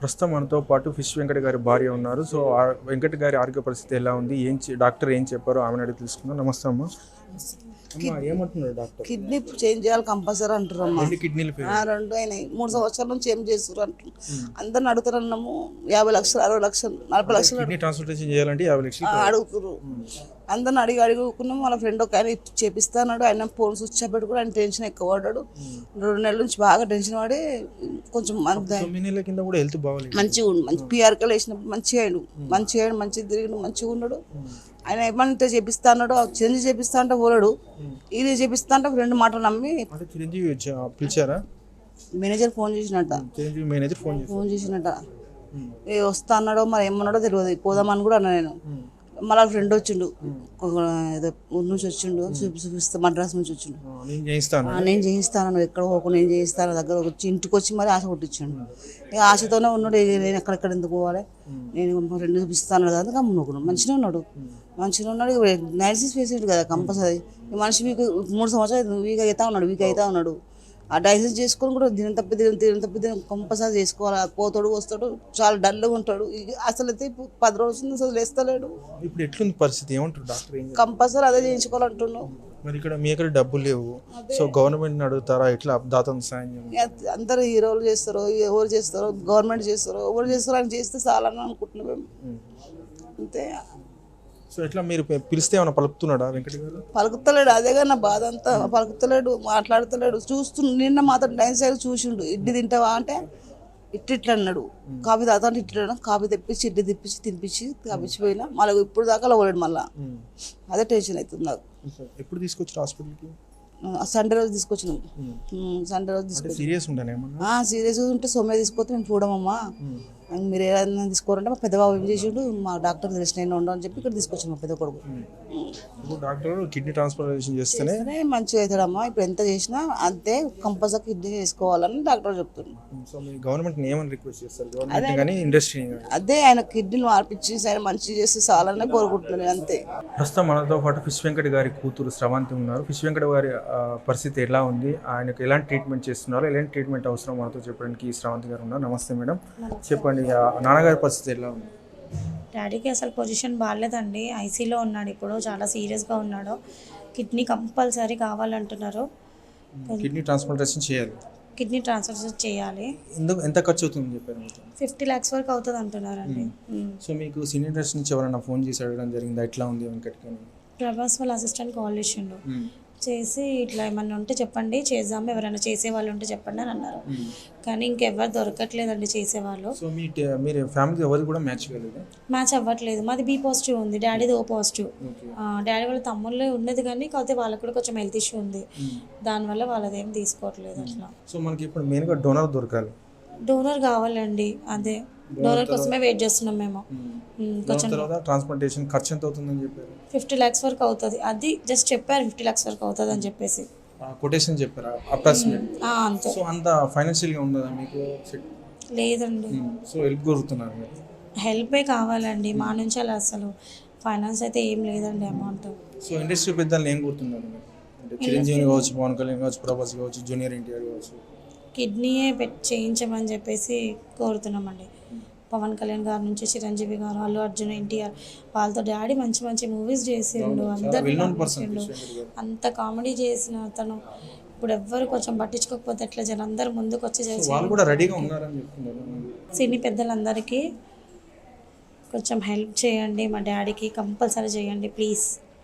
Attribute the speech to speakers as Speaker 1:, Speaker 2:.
Speaker 1: ప్రస్తుతం మనతో పాటు ఫిష్ వెంకట గారి భార్య ఉన్నారు. సో ఆ వెంకట గారి ఆరోగ్య పరిస్థితి ఎలా ఉంది? ఏం డాక్టర్ ఏం చెప్పారో ఆమెను అడిగి తెలుసుకుందాం. నమస్తే అమ్మ. అమ్మ ఏమంటున్నారు డాక్టర్?
Speaker 2: కిడ్నీ చేంజ్ చేయాలి కంపల్సరీ
Speaker 1: రెండు కిడ్నీలు
Speaker 2: రెండు అయినాయి. మూడు సంవత్సరాల నుంచి ఏం చేస్తారు అంటున్నారు అందరిని అడుగుతారన్నాము. యాభై లక్షలు అరవై లక్షలు నలభై లక్షలు
Speaker 1: కిడ్నీ ట్రాన్స్ప్లాంటేషన్ చేయాలంటే యాభై లక్షలు
Speaker 2: ఆ, అడుగుతున్నారు అందరిని అడిగి అడుగుకున్నాం. వాళ్ళ ఫ్రెండ్ ఒక ఆయన చేపిస్తా అన్నాడు ఆయన ఫోన్ స్విచ్ ఆఫ్ పెట్టుకుని ఆయన టెన్షన్ ఎక్కువ పడ్డాడు. రెండు నెలల నుంచి బాగా టెన్షన్ పడి కొంచెం
Speaker 1: కూడా
Speaker 2: మంచిగా మంచి పిఆర్కలు వేసినప్పుడు మంచిగా అయ్యాడు మంచిగా అయ్యాడు మంచిగా తిరిగి మంచిగా ఉన్నాడు. ఆయన ఏమంటే చేపిస్తా అన్నాడు చేంజ్ చేపిస్తా అంటే పోలాడు. ఇది చేపిస్తా అంటే రెండు మాటలు నమ్మి
Speaker 1: చిరంజీవి పిలిచారా?
Speaker 2: మేనేజర్ ఫోన్ చేసినట్ట.
Speaker 1: చిరంజీవి మేనేజర్ ఫోన్
Speaker 2: ఫోన్ చేసినట్ట. ఏ వస్తా అన్నాడో మరి ఏమన్నాడో తెలియదు. పోదామని కూడా అన్నా నేను. మళ్ళీ ఫ్రెండ్ వచ్చిండు. ఒక ఏదో ఊరు నుంచి వచ్చిండు. చూపి చూపిస్తా మద్రాస్ నుంచి వచ్చిండు.
Speaker 1: నేను చేయిస్తాను
Speaker 2: నేను చేయిస్తాను నువ్వు ఎక్కడ పోకు నేను చేయిస్తాను దగ్గర వచ్చి ఇంటికి వచ్చి మరి ఆశ కొట్టించాడు. ఇక ఆశతోనే ఉన్నాడు. నేను ఎక్కడెక్కడ ఎందుకు పోవాలి? నేను మా ఫ్రెండ్ చూపిస్తాను కదా అందుకే అమ్ముకున్నాడు మంచిగా ఉన్నాడు. మంచిగా ఉన్నాడు. డయాలసిస్ పేషెంట్ కదా కంపల్సరీ. మనిషి వీక్ మూడు సంవత్సరాలు వీక్ అవుతా ఉన్నాడు వీక్ అవుతా ఉన్నాడు. ఆ డయాలసిస్ చేసుకొని కూడా దినం తప్పి దినం దినం తప్పి దినం కంపల్సరీ చేసుకోవాలి. పోతాడు వస్తాడు చాలా డల్గా ఉంటాడు. అసలు అయితే పది రోజుల నుంచి అసలు లేస్తలేడు.
Speaker 1: ఇప్పుడు ఎట్లుంది పరిస్థితి? ఏమంటారు డాక్టర్?
Speaker 2: కంపల్సరీ అదే చేయించుకోవాలంటున్నావు.
Speaker 1: మరి ఇక్కడ మీ దగ్గర డబ్బులు లేవు. సో గవర్నమెంట్ అడుగుతారా? ఎట్లా దాతం సాయం
Speaker 2: అందరు హీరోలు చేస్తారు ఎవరు చేస్తారో గవర్నమెంట్ చేస్తారో ఎవరు చేస్తారో అని చేస్తే చాలని అనుకుంటున్నాం అంతే.
Speaker 1: సో ఎట్లా మీరు పిలిస్తే ఏమైనా పలుకుతున్నాడా వెంకట గారు?
Speaker 2: పలుకుతలేడు అదేగా నా బాధ అంతా. పలుకుతలేడు మాట్లాడతలేడు. చూస్తు నిన్న మాత్రం డైన్ సైడ్ చూసిండు ఇడ్లీ తింటావా? అంటే ఇట్టి ఇట్లా అన్నాడు. కాఫీ తాగుతా అంటే ఇట్లా. కాఫీ తెప్పించి ఇడ్లీ తెప్పించి తినిపించి తాపించిపోయినా మళ్ళీ ఇప్పుడు దాకా పోలేడు మళ్ళీ. అదే టెన్షన్ అవుతుంది నాకు.
Speaker 1: ఎప్పుడు తీసుకొచ్చారు హాస్పిటల్కి?
Speaker 2: సండే రోజు తీసుకొచ్చినాం. సండే రోజు తీసుకొచ్చి
Speaker 1: సీరియస్
Speaker 2: ఉంటే సొమ్మె తీసుకొస్తే మేము చూడమమ్మా. మీరు ఏదైనా తీసుకోరంటే మా పెద్దబాబు ఏం చేసిండు మా డాక్టర్ తెలిసిన ఆయన ఉండవు అని చెప్పి ఇక్కడ తీసుకొచ్చాను మా పెద్ద కొడుకు.
Speaker 1: ఇప్పుడు డాక్టర్ కిడ్నీ ట్రాన్స్ప్లాంటేషన్ చేస్తేనే
Speaker 2: సరే మంచిగా అవుతాడమ్మా. ఇప్పుడు ఎంత చేసినా అంతే కంపల్సరీ కిడ్నీ చేసుకోవాలని డాక్టర్ చెప్తున్నాడు
Speaker 1: సో గవర్నమెంట్ ఏమని రిక్వెస్ట్ చేస్తారు? గవర్నమెంట్ కానీ ఇండస్ట్రీ
Speaker 2: అదే ఆయన కిడ్నీలు మార్పించి ఆయన మంచిగా చేస్తే చాలని కోరుకుంటున్నాను నేను అంతే.
Speaker 1: ప్రస్తుతం మనతో పాటు ఫిష్ వెంకట గారి కూతురు స్రవంతి ఉన్నారు. ఫిష్ వెంకట గారి పరిస్థితి ఎలా ఉంది? ఆయనకు ఎలాంటి ట్రీట్మెంట్ చేస్తున్నారు ఎలాంటి ట్రీట్మెంట్ అవసరం మనతో చెప్పడానికి స్రవంతి గారు ఉన్నారు. నమస్తే మేడం. చెప్పండి. ఆ నాన్నగారి పరిస్థితి ఎలా ఉంది?
Speaker 3: డాడీకి అసలు పొజిషన్ బాగాలేదండి. ఐసీలో ఉన్నాడు ఇప్పుడు చాలా సీరియస్గా ఉన్నాడు. కిడ్నీ కంపల్సరీ కావాలంటున్నారు.
Speaker 1: కిడ్నీ ట్రాన్స్ప్లాంటేషన్ చేయాలి.
Speaker 3: కిడ్నీ ట్రాన్స్ఫర్ చేయాలి.
Speaker 1: ఎందుకు ఎంత ఖర్చు అవుతుంది చెప్పారు
Speaker 3: ఫిఫ్టీ ల్యాక్స్ వరకు అవుతుంది అంటున్నారండి.
Speaker 1: సో మీకు సీనియర్ నుంచి ఎవరైనా ఫోన్ చేసి అడగడం జరిగింది? ఎట్లా ఉంది వెంకట్
Speaker 3: ప్రభాస్ వాళ్ళ అసిస్టెంట్ కాల్ చేసిండు. చేసి ఇట్లా ఏమన్నా ఉంటే చెప్పండి చేద్దాం ఎవరైనా చేసే వాళ్ళు ఉంటే చెప్పండి అని అన్నారు. కానీ ఇంకెవ్వరు దొరకట్లేదండి చేసేవాళ్ళు.
Speaker 1: సో మీ ట- మీరు ఫ్యామిలీ ఎవరు కూడా మ్యాచ్ కాలేదు?
Speaker 3: మ్యాచ్ అవ్వట్లేదు. మాది బీ పాజిటివ్ ఉంది. డాడీది ఓ పాజిటివ్. డాడీ వాళ్ళ తమ్ముళ్ళే ఉన్నది కానీ కాకపోతే వాళ్ళకి కూడా కొంచెం హెల్త్ ఇష్యూ ఉంది. దానివల్ల వాళ్ళది ఏం తీసుకోవట్లేదు అట్లా.
Speaker 1: సో మనకి ఇప్పుడు మెయిన్గా డోనర్ దొరకాలి.
Speaker 3: డోనర్ కావాలండి. అదే. డోనర్ కోసమే వెయిట్ చేస్తున్నాం మేము. కొంచెం
Speaker 1: తర్వాత ట్రాన్స్ప్లాంటేషన్ ఖర్చు ఎంత అవుతుందని చెప్పారు?
Speaker 3: ఫిఫ్టీ ల్యాక్స్ వరకు అవుతుంది. అది జస్ట్ చెప్పారు ఫిఫ్టీ ల్యాక్స్ వరకు అవుతుంది అని చెప్పేసి
Speaker 1: కొటేషన్ చెప్పారా? అప్రాక్సిమేట్
Speaker 3: అంతే.
Speaker 1: సో అంత ఫైనాన్షియల్గా ఉండదా మీకు?
Speaker 3: లేదండి.
Speaker 1: సో హెల్ప్ కోరుతున్నారు మీరు.
Speaker 3: హెల్పే కావాలండి. మా నుంచి అలా అసలు ఫైనాన్స్ అయితే ఏం లేదండి అమౌంట్
Speaker 1: సో ఇండస్ట్రీ పెద్దలు ఏం కోరుతున్నారు అంటే చిరంజీవి కావచ్చు పవన్ కళ్యాణ్ కావచ్చు ప్రభాస్ కావచ్చు జూనియర్ ఎన్టీఆర్ కావచ్చు.
Speaker 3: కిడ్నీయే చేయించమని చెప్పేసి కోరుతున్నామండి. పవన్ కళ్యాణ్ గారి నుంచి చిరంజీవి గారు అల్లు అర్జున్ ఎన్టీఆర్ వాళ్ళతో డాడీ మంచి మంచి మూవీస్ చేసిండు. అందరు అంత కామెడీ చేసిన అతను. ఇప్పుడు ఎవ్వరు కొంచెం పట్టించుకోకపోతే ఎట్లా జనం అందరు ముందుకు వచ్చి సినీ పెద్దలందరికీ కొంచెం హెల్ప్ చేయండి మా డాడీకి కంపల్సరీ చేయండి ప్లీజ్